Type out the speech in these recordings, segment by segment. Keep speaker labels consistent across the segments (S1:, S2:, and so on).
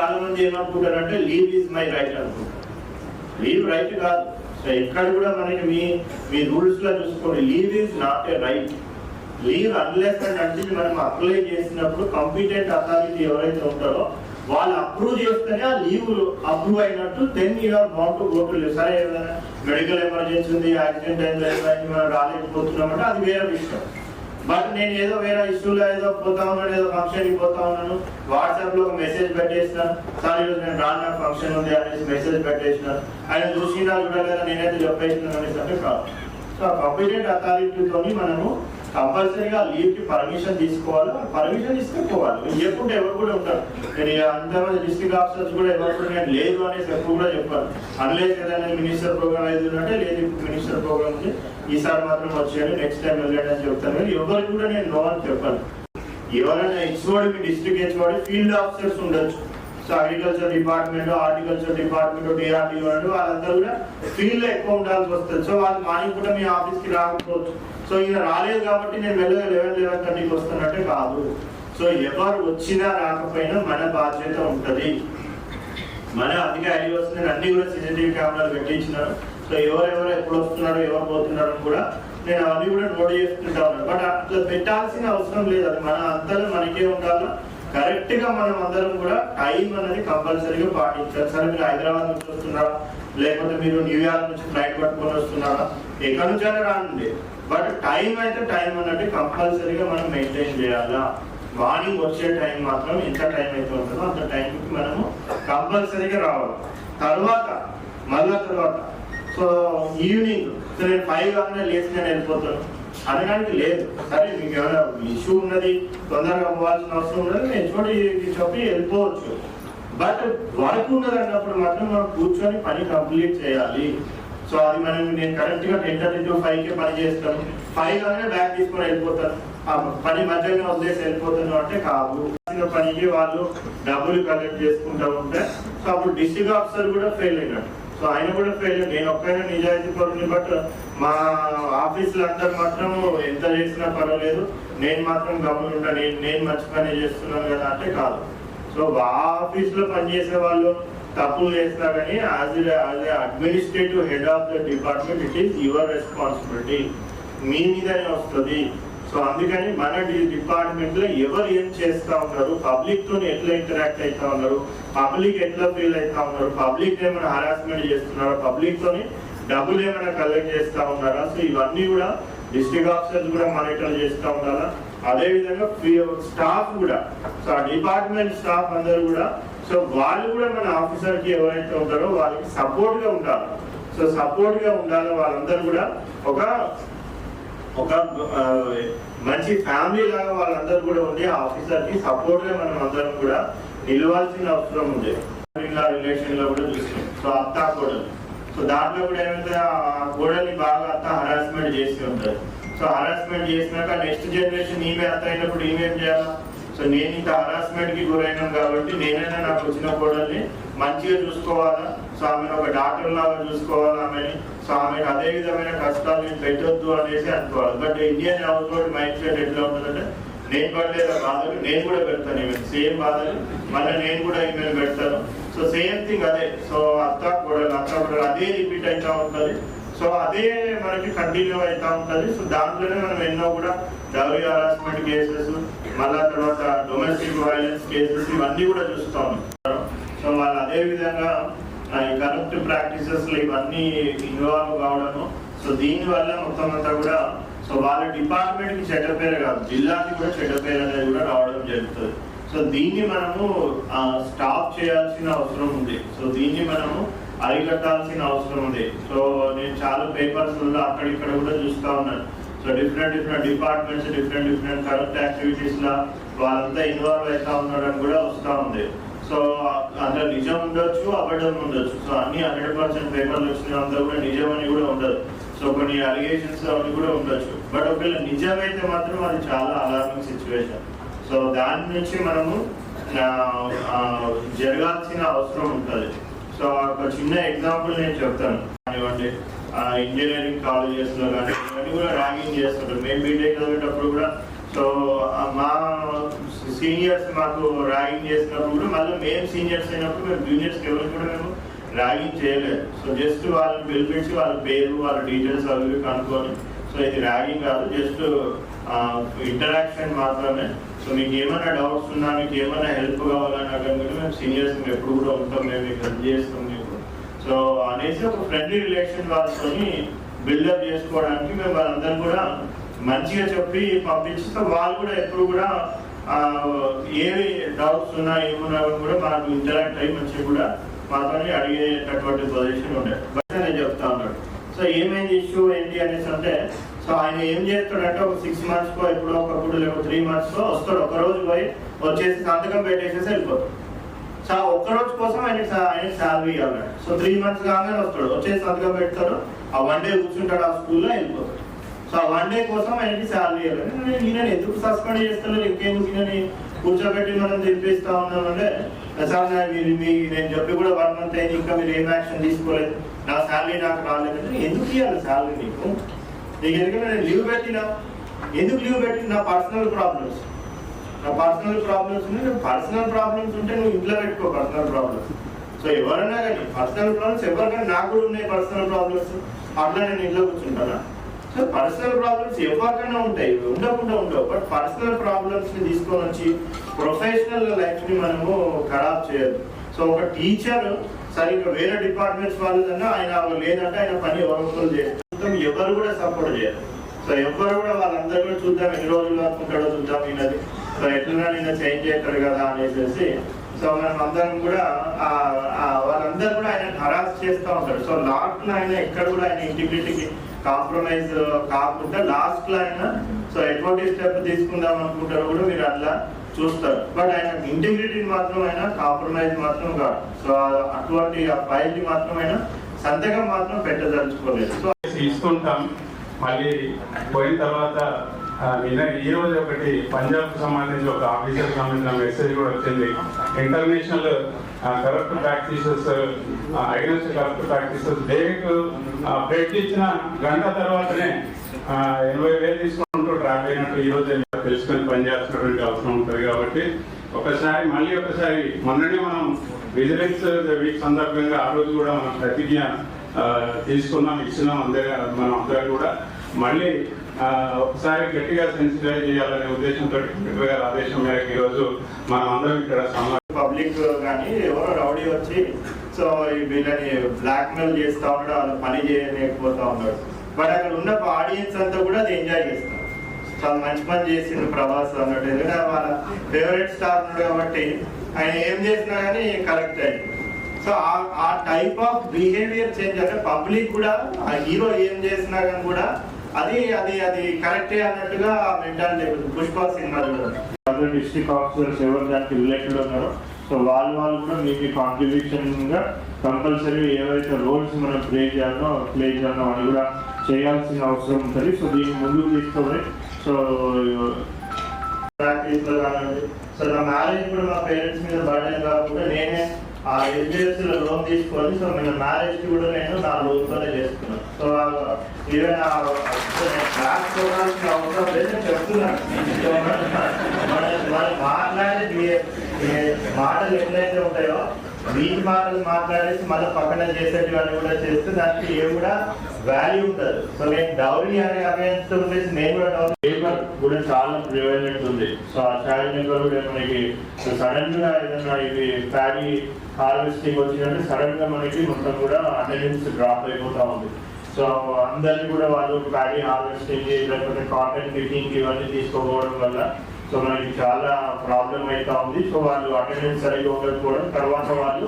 S1: చాలా మంది ఏమనుకుంటారంటే లీవ్ ఈజ్ మై రైట్ అనుకుంటారు. లీవ్ రైట్ కాదు. సో ఎక్కడ కూడా మనకి మీ మీ రూల్స్లో చూసుకోండి. Leave is not a right leave unless and అంటే మనం అప్లై చేసినప్పుడు కంపిటెంట్ అథారిటీ ఎవరైతే ఉంటారో వాళ్ళు అప్రూవ్ చేస్తేనే ఆ లీవ్ అప్రూవ్ అయినట్టు then you are bound to go to leave సరే ఏదైనా మెడికల్ ఎమర్జెన్సీ ఉంది యాక్సిడెంట్ అయింది ఏమైంది, మనం రాలేకపోతున్నామంటే అది వేరే విషయం. మరి నేను ఏదో వేరే ఇష్యూలో ఏదో పోతా ఉన్నాను ఏదో ఫంక్షన్కి పోతా ఉన్నాను. వాట్సాప్లో ఒక మెసేజ్ పెట్టేసిన సార్ ఈరోజు నేను రాను ఫంక్షన్ ఉంది అనేసి మెసేజ్ పెట్టేసిన. ఆయన చూసినా చూడలేదా నేనైతే చెప్పేసినాను అనేసి అంటే ప్రాబ్లం సో కంపిటెంట్ అథారిటీతోని మనము కంపల్సరీగా లీవ్కి పర్మిషన్ తీసుకోవాలి. పర్మిషన్ ఇస్తే పోవాలి ఎవరు కూడా ఉంటారు. నేను ఇక అంతమంది డిస్ట్రిక్ట్ ఆఫీసర్స్ కూడా ఎవరు కూడా నేను లేదు అనేసి ఎప్పుడు కూడా చెప్పాను. అనలేదు ఏదైనా మినిస్టర్ ప్రోగ్రామ్ అయితే ఉంటే లేదు మినిస్టర్ ప్రోగ్రామ్ ఉంది. ఈసారి మాత్రం వచ్చాను నెక్స్ట్ టైం వెళ్ళాడు అని చెప్తాను. కానీ ఎవరు కూడా నేను నో అని చెప్పాను. ఎవరైనా హెచ్ఓడి మీ డిస్ట్రిక్ట్ హెచ్ఓడి ఫీల్డ్ ఆఫీసర్స్ ఉండొచ్చు. So agriculture department horticulture department DRDO అంటే వాళ్ళందరూ కూడా ఫీల్డ్లో ఎక్కువ ఉండాల్సి వస్తుంది. సో వాళ్ళు మార్నింగ్ కూడా మీ ఆఫీస్కి రాకపోవచ్చు. సో ఈయన రాలేదు కాబట్టి నేను మెల్లగా లెవెన్ లెవెన్ థర్టీకి వస్తున్నట్టే కాదు. సో ఎవరు వచ్చినా రాకపోయినా మన బాధ్యత ఉంటుంది. మన అధిక ఐడి వస్తుంది అన్ని కూడా సీసీటీవీ కెమెరాలు పెట్టించినారు. సో ఎవరెవరు ఎప్పుడు వస్తున్నారో ఎవరు పోతున్నారో కూడా నేను అవన్నీ కూడా నోట్ చేసుకుంటా ఉన్నాను. బట్ అట్లా పెట్టాల్సిన అవసరం లేదు. అది మన అంతలో మనకే ఉండాలి? కరెక్ట్గా మనం అందరం కూడా టైం అనేది కంపల్సరీగా పాటించాలి. సరే మీరు హైదరాబాద్ నుంచి వస్తున్నారా? లేకపోతే మీరు న్యూయార్క్ నుంచి ఫ్లైట్ పట్టుకొని వస్తున్నారా? ఎక్కడి నుంచైనా రాండి. బట్ టైం అయితే టైం అన్నట్టు కంపల్సరీగా మనం మెయింటైన్ చేయాలా? మార్నింగ్ వచ్చే టైం మాత్రం ఎంత టైం అయితే ఉంటుందో అంత టైంకి మనము కంపల్సరీగా రావాలి. తర్వాత మళ్ళా తర్వాత సో ఈవినింగ్ సో నేను ఫైవ్ కాగానే లేచి నేను వెళ్ళిపోతాను. అనడానికి లేదు. సరే మీకు ఏమైనా ఇష్యూ ఉన్నది తొందరగా పోవాల్సిన అవసరం ఉన్నది నేను చూడి చెప్పి వెళ్ళిపోవచ్చు. బట్ వర్క్ ఉన్నది అన్నప్పుడు మాత్రం మనం కూర్చొని పని కంప్లీట్ చేయాలి. సో అది మనం నేను కరెక్ట్గా టెన్ థర్టీ టు ఫైవ్కి పని చేస్తాను. ఫైవ్ బ్యాగ్ తీసుకొని వెళ్ళిపోతాను. ఆ పని మధ్యలో వదిలేసి వెళ్ళిపోతాను అంటే కాదు. పనికి వాళ్ళు డబ్బులు కలెక్ట్ చేసుకుంటా ఉంటే సో అప్పుడు డిస్ట్రిక్ట్ ఆఫీసర్ కూడా ఫెయిల్ అయినట్టు సో ఆయన కూడా ఫెయిల్ నేను ఒక్కైనా నిజాయితీ పరుని బట్ మా ఆఫీసులు అందరు మాత్రం ఎంత చేసినా పర్వాలేదు. నేను మాత్రం గమనింటా నేను నేను మంచి పని చేస్తున్నాను కదా అంటే కాదు. సో ఆ ఆఫీస్లో పనిచేసే వాళ్ళు తప్పులు చేసినా కానీ as as administrative head of the department it is your responsibility మీ మీదనే వస్తుంది. సో అందుకని మన డిపార్ట్మెంట్లో ఎవరు ఏం చేస్తా ఉన్నారు పబ్లిక్తో ఎట్లా ఇంటరాక్ట్ అవుతా ఉన్నారు పబ్లిక్ ఎట్లా ఫీల్ అవుతా ఉన్నారు పబ్లిక్ ఏమైనా హరాస్మెంట్ చేస్తున్నారా పబ్లిక్ తోని డబ్బులు ఏమైనా కలెక్ట్ చేస్తూ ఉన్నారా? సో ఇవన్నీ కూడా డిస్ట్రిక్ట్ ఆఫీసర్స్ కూడా మానిటర్ చేస్తూ ఉండాలా అదేవిధంగా స్టాఫ్ కూడా. సో ఆ డిపార్ట్మెంట్ స్టాఫ్ అందరూ కూడా సో వాళ్ళు కూడా మన ఆఫీసర్కి ఎవరైతే ఉంటారో వాళ్ళకి సపోర్ట్గా ఉండాలి. సో సపోర్ట్గా ఉండాలి వాళ్ళందరూ కూడా. ఒక ఒక మంచి ఫ్యామిలీ లాగా వాళ్ళందరూ కూడా ఉండి ఆ ఆఫీసర్కి సపోర్ట్గా మనం అందరం కూడా నిలవాల్సిన అవసరం ఉంది. రిలేషన్లో కూడా చూస్తాం. సో అత్త కూడా. సో దాంట్లో కూడా ఏమైతే ఆ కోడల్ని బాగా అత్త హరాస్మెంట్ చేసి ఉంటారు. సో హరాస్మెంట్ చేసినాక నెక్స్ట్ జనరేషన్ ఈమె అత్త అయినప్పుడు ఈమెం చేయాలా? సో నేను ఇంత హరాస్మెంట్కి గురైనాం కాబట్టి నేనైనా నాకు వచ్చిన కోడల్ని మంచిగా చూసుకోవాలా? సో ఆమెను ఒక డాక్టర్ లాగా చూసుకోవాలా ఆమెని? సో ఆమెకు అదే విధమైన కష్టాలు నేను పెట్టొద్దు అనేసి అనుకోవాలి. But Indian household mindset ఎట్లా ఉంటుందంటే నేను పడలేదా బాధలు? నేను కూడా పెడతాను ఈమె సేమ్ బాధలు మళ్ళీ నేను కూడా ఈమెను పెడతాను. సో సేమ్ థింగ్ అదే. సో అత్త కూడా అత్త కూడా అదే రిపీట్ అవుతా ఉంటుంది. సో అదే మనకి కంటిన్యూ అవుతా ఉంటుంది. సో దాంట్లోనే మనం ఎన్నో కూడా డౌరీ హరాస్మెంట్ కేసెస్ మళ్ళా తర్వాత డొమెస్టిక్ వైలెన్స్ కేసెస్ ఇవన్నీ కూడా చూస్తా ఉన్నాం. సో వాళ్ళు అదే విధంగా ఈ కరప్ట్ ప్రాక్టీసెస్ ఇవన్నీ ఇన్వాల్వ్ కావడము. సో దీనివల్ల మొత్తం అంతా కూడా సో వాళ్ళ డిపార్ట్మెంట్కి చెడ్డ పేరు కాదు జిల్లాకి కూడా చెడ్డ పేరు అనేది కూడా రావడం జరుగుతుంది. సో దీన్ని మనము స్టాప్ చేయాల్సిన అవసరం ఉంది. సో దీన్ని మనము అరికట్టాల్సిన అవసరం ఉంది. సో నేను చాలా పేపర్స్ అక్కడిక్కడ కూడా చూస్తా ఉన్నాను so different different departments different different corrupt activities లా వాళ్ళంతా ఇన్వాల్వ్ అవుతా ఉన్నారని కూడా వస్తూ ఉంది. సో అందులో నిజం ఉండొచ్చు అబద్ధం ఉండొచ్చు. సో అన్ని హండ్రెడ్ పర్సెంట్ పేపర్లు వచ్చినంతా కూడా నిజం అని కూడా ఉండదు సో కొన్ని అలిగేషన్స్ అవి కూడా ఉండొచ్చు. బట్ ఒకవేళ నిజమైతే మాత్రం అది చాలా అలార్మింగ్ సిచ్యువేషన్ సో దాని నుంచి మనము జరగాల్సిన అవసరం ఉంటుంది. సో ఒక చిన్న ఎగ్జాంపుల్ నేను చెప్తాను. కానివ్వండి ఇంజనీరింగ్ కాలేజెస్లో కానీ ఇవన్నీ కూడా ర్యాగింగ్ చేస్తుంటారు. మేము బీటెక్ చదివేటప్పుడు కూడా సో మా సీనియర్స్ మాకు ర్యాగింగ్ చేసినప్పుడు కూడా మళ్ళీ మేము సీనియర్స్ అయినప్పుడు మేము జూనియర్స్కి ఎవరికి కూడా మేము ర్యాగింగ్ చేయలేదు సో జస్ట్ వాళ్ళని పిలిపించి వాళ్ళ పేరు వాళ్ళ డీటెయిల్స్ అవి కనుక్కొని. సో ఇది ర్యాగింగ్ కాదు జస్ట్ ఇంటరాక్షన్ మాత్రమే. సో మీకు ఏమైనా డౌట్స్ ఉన్నా మీకు ఏమైనా హెల్ప్ కావాలన్నా కానీ మేము సీనియర్స్ మేము ఎప్పుడు కూడా ఉంటాం మేము మీకు హెల్ప్ చేస్తాం మీకు. సో అనేసి ఒక ఫ్రెండ్లీ రిలేషన్ వాళ్ళతోని బిల్డప్ చేసుకోవడానికి మేము వాళ్ళందరం కూడా మంచిగా చెప్పి పంపించితే వాళ్ళు కూడా ఎప్పుడు కూడా ఏ ఏవి డౌట్స్ ఉన్నా ఏమున్నా కూడా మనకు ఇంటరాక్ట్ అయ్యి మంచిగా కూడా మాతోని అడిగేటటువంటి పొజిషన్ ఉండే. బట్ నేను చెప్తా ఉన్నాడు. సో ఏమైంది ఇష్యూ ఏంటి అనేసి అంటే సో ఆయన ఏం చేస్తాడంటే ఒక సిక్స్ మంత్స్కో ఎప్పుడో ఒకప్పుడు లేకపోతే త్రీ మంత్స్కో వస్తాడు. ఒక రోజు పోయి వచ్చేసి సంతకం పెట్టేసేసి వెళ్ళిపోతాడు. సో ఆ ఒక్క రోజు కోసం ఆయన ఆయన శాలరీ ఇవ్వాలన్నాడు సో త్రీ మంత్స్ కాగానే వస్తాడు. వచ్చేసి సంతకం పెడతాడు. ఆ వన్ డే కూర్చుంటాడు ఆ స్కూల్లో వెళ్ళిపోతాడు. సో ఆ వన్ డే కోసం ఆయనకి శాలరీ ఇవ్వాలి. నేను ఈయన ఎందుకు సస్పెండ్ చేస్తాను ఇంకెందుకు ఈయనని కూర్చోబెట్టి మనం చెప్పిస్తా ఉన్నామంటే సార్ మీరు మీ నేను చెప్పి కూడా వన్ మంత్ అయింది ఇంకా మీరు ఏం యాక్షన్ తీసుకోలేదు. నా శాలరీ నాకు రాలేదంటే ఎందుకు ఇవ్వాలి శాలరీ నీకు నీకు ఎందుకంటే నేను లీవ్ పెట్టినా? ఎందుకు లీవ్ పెట్టి నా పర్సనల్ ప్రాబ్లమ్స్. నా పర్సనల్ ప్రాబ్లమ్స్ ఉన్నాయి. పర్సనల్ ప్రాబ్లమ్స్ ఉంటే నువ్వు ఇంట్లో పెట్టుకో పర్సనల్ ప్రాబ్లమ్స్. సో ఎవరైనా కానీ పర్సనల్ ప్రాబ్లమ్స్ ఎవరికైనా నాకు కూడా ఉన్నాయి పర్సనల్ ప్రాబ్లమ్స్. అట్లా నేను ఇంట్లో కూర్చుంటానా? సో పర్సనల్ ప్రాబ్లమ్స్ ఎవరికైనా ఉంటాయి. ఉండకుండా ఉండవు. బట్ పర్సనల్ ప్రాబ్లమ్స్ని తీసుకొని వచ్చి ప్రొఫెషనల్ లైఫ్ని మనము ఖరాబ్ చేయదు సో ఒక టీచర్ సరిగ్గా వేరే డిపార్ట్మెంట్స్ వాళ్ళదన్నా ఆయన లేదంటే ఆయన పని ఎవరు చేస్తారు ఎవరు కూడా సపోర్ట్ చేయరు. సో ఎవరు కూడా వాళ్ళందరూ కూడా చూద్దాం. ఎన్ని రోజులు అనుకుంటాడో చూద్దాం ఈయనది. సో ఎట్లా నిన్న చేంజ్ చేస్తాడు కదా అనేసి సో మనం అందరం కూడా వాళ్ళందరూ కూడా ఆయన హరాస్ చేస్తూ ఉంటారు. సో లాస్ట్లో ఆయన ఎక్కడ కూడా ఆయన ఇంటిగ్రిటీకి కాంప్రమైజ్ కాకుండా లాస్ట్లో ఆయన సో ఎటువంటి స్టెప్ తీసుకుందాం అనుకుంటారు కూడా మీరు అట్లా చూస్తారు. బట్ ఆయన ఇంటిగ్రిటీని మాత్రం ఆయన కాంప్రమైజ్ మాత్రం కాదు. సో అటువంటి ఆ ఫైల్ని మాత్రం ఆయన సంతకం మాత్రం పెట్టదలుచుకోలేదు. సో
S2: తీసుకుంటాం. మళ్ళీ పోయిన తర్వాత ఈ రోజు ఒకటి పంజాబ్ సంబంధించి ఒక ఆఫీసర్ సంబంధించిన మెసేజ్ కూడా వచ్చింది. International corrupt practices against corrupt practices date bread ఇచ్చిన గంట తర్వాతనే ఎనభై వేలు తీసుకుంటూ ట్రాప్ అయినట్టు ఈ రోజు తెలుసుకొని పనిచేస్తున్నటువంటి అవసరం ఉంటుంది కాబట్టి ఒకసారి మళ్ళీ ఒకసారి మొన్ననే మనం విజిలెన్స్ వీక్ సందర్భంగా ఆ రోజు కూడా మనం ప్రతిజ్ఞ తీసుకున్నాం ఇచ్చినాం అందరూ మనం అందరూ కూడా. మళ్ళీ ఒకసారి గట్టిగా సెన్సిటైజ్ చేయాలనే ఉద్దేశంతో కలెక్టర్ గారి ఆదేశం మేరకు ఈరోజు మనం అందరం ఇక్కడ
S1: పబ్లిక్ కానీ ఎవరో రౌడీ వచ్చి సో వీళ్ళని బ్లాక్ మెయిల్ చేస్తా ఉన్నాడు వాళ్ళు పని చేయలేకపోతా ఉన్నాడు. బట్ అక్కడ ఉన్న ఆడియన్స్ అంతా కూడా అది ఎంజాయ్ చేస్తారు. చాలా మంచి పని చేసింది ప్రభాస్ అన్నట్టు. ఎందుకంటే వాళ్ళ ఫేవరెట్ స్టార్ ఉన్నాడు కాబట్టి ఆయన ఏం చేసినా కానీ కరెక్ట్ అయింది సో ఆ- ఆ టైప్ ఆఫ్ బిహేవియర్ చేంజ్ అంటే పబ్లిక్ కూడా ఆ హీరో ఏం చేసినా కానీ కూడా అది అది అది కరెక్టే అన్నట్టుగా mentality Pushpa cinema district officers ఎవరు దానికి రిలేటెడ్ ఉన్నారో సో వాళ్ళు వాళ్ళు కూడా మీ మీ కాంట్రిబ్యూషన్గా కంపల్సరీ ఏవైతే రోల్స్ మనం ప్లే చేయాలో ప్లే చేయాలో అది కూడా చేయాల్సిన అవసరం ఉంటుంది. సో దీన్ని ముందుకు తీసుకోవాలి సో ప్రాక్టీస్లో కానివ్వండి. సో నా మ్యారేజ్ కూడా మా పేరెంట్స్ మీద బర్డెన్ కాకుండా నేనే ఆ ఎస్బీఎస్లో లోన్ తీసుకొని సో మన మ్యారేజ్ కూడా నేను నా లోన్ తోనే చేసుకున్నాను. సో అవసరం లేదు చెప్తున్నాను మన- మన మాటలు ఎట్లయితే ఉంటాయో వీటి మాటలు మాట్లాడేసి మళ్ళీ పక్కన చేసేటి వాళ్ళు కూడా చేస్తే దానికి ఏం కూడా వాల్యూ ఉంటుంది సో నేను డౌరీ అనే అవేన్స్ ఉండేసి నేను కూడా డౌరీ పేపర్ కూడా చాలా ప్రివైలెంట్ ఉంది సో ఆ చైల్డ్ లేబర్ కూడా మనకి సడన్గా ఏదైనా ఇది ప్యాడీ హార్వెస్టింగ్ వచ్చిందంటే సడన్గా మనకి మొత్తం కూడా అటెండెన్స్ డ్రాప్ అయిపోతా ఉంది సో అందరినీ కూడా వాళ్ళు ప్యాడీ హార్వెస్టింగ్ లేకపోతే కాటన్ పికింగ్ ఇవన్నీ తీసుకోపోవడం వల్ల సో మనకి చాలా ప్రాబ్లం అవుతా ఉంది. సో వాళ్ళు అటెండెన్స్ సరిగ్గా ఉండకపోవడం తర్వాత వాళ్ళు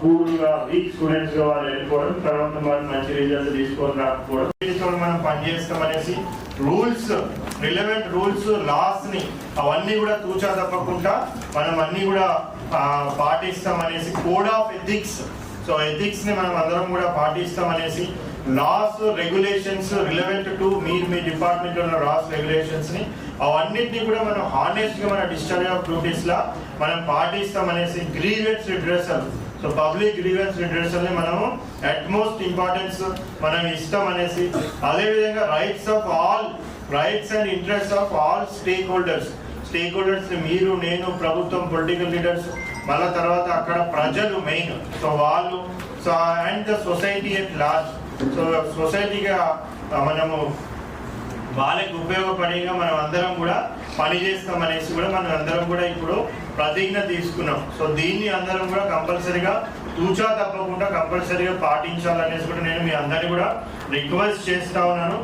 S1: పూర్గా వీక్ స్టూడెంట్స్గా వాళ్ళు వెళ్ళిపోవడం తర్వాత వాళ్ళు మంచి రిజల్ట్ తీసుకొని రాకపోవడం. తీసుకొని మనం పనిచేస్తాం అనేసి రూల్స్ రిలవెంట్ రూల్స్ లాస్ని అవన్నీ కూడా తూచా తప్పకుండా మనం అన్ని కూడా పాటిస్తాం అనేసి కోడ్ ఆఫ్ ఎథిక్స్ సో ఎథిక్స్ని మనం అందరం కూడా పాటిస్తాం అనేసి లాస్ రెగ్యులేషన్స్ రిలవెంట్ టు మీరు మీ డిపార్ట్మెంట్ ఉన్న లాస్ రెగ్యులేషన్స్ని అవన్నిటిని కూడా మనం హానెస్ట్గా మన డిశ్చార్జ్ ఆఫ్ డ్యూటీస్ లా మనం పాటిస్తాం అనేసి grievance redressal so public grievance రిడ్రెసల్ని మనము అట్మోస్ట్ ఇంపార్టెన్స్ మనం ఇస్తాం అనేసి అదేవిధంగా rights of all rights and interest of all stakeholders stakeholders మీరు నేను ప్రభుత్వం పొలిటికల్ లీడర్స్ మళ్ళా తర్వాత అక్కడ ప్రజలు మెయిన్ సో వాళ్ళు so and the society at large సొసైటీగా మనము వాళ్ళకి ఉపయోగపడేగా మనం అందరం కూడా పని చేస్తాం అనేసి కూడా మనం అందరం కూడా ఇప్పుడు ప్రతిజ్ఞ తీసుకున్నాం. సో దీన్ని అందరం కూడా కంపల్సరీగా తూచా తప్పకుండా కంపల్సరీగా పాటించాలనేసి కూడా నేను మీ అందరిని కూడా రిక్వెస్ట్ చేస్తా ఉన్నాను.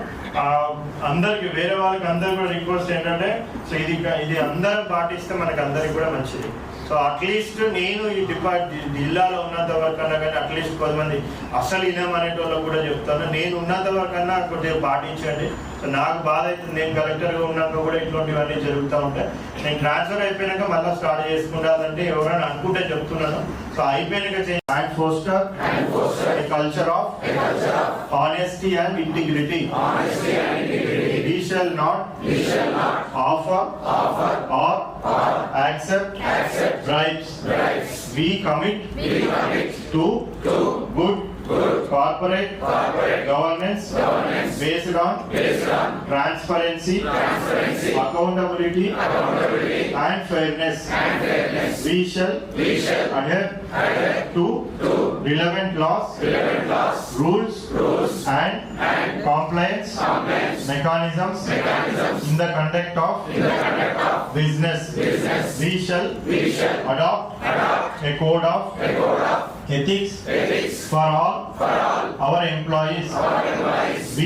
S1: అందరికి వేరే వాళ్ళకి అందరు కూడా రిక్వెస్ట్ ఏంటంటే సో ఇది ఇది అందరం పాటిస్తే మనకు అందరికి కూడా మంచిది. సో అట్లీస్ట్ నేను ఈ డిపార్ట్ జిల్లాలో ఉన్నంత వరకు అన్నా కానీ అట్లీస్ట్ కొంతమంది అసలు ఇనామనేటోళ్ళకు కూడా చెప్తాను. నేను ఉన్నంత వరకు అన్నా కొద్దిగా పాటించండి. సో నాకు బాధ అవుతుంది. నేను కలెక్టర్గా ఉన్నాక కూడా ఇటువంటివన్నీ జరుగుతూ ఉంటాయి నేను ట్రాన్స్ఫర్ అయిపోయినాక మళ్ళీ స్టార్ట్ చేసుకుంటానంటే ఎవరైనా అనుకుంటే చెప్తున్నాను. సో అయిపోయినాక and foster culture of honesty and integrity. We shall not offer or accept, accept. Bribes, bribes. We commit, we commit to, to good corporate, corporate governance, governance based on, based on transparency, transparency accountability, accountability and fairness. And fairness. We shall, we shall adhere, adhere to, to relevant laws, relevant laws rules, rules and, and compliance, compliance mechanisms, mechanisms in the conduct of, in the conduct of business. business. We shall, we shall adopt a code of, a code of ethics, ethics for all, for all our employees. Our employees.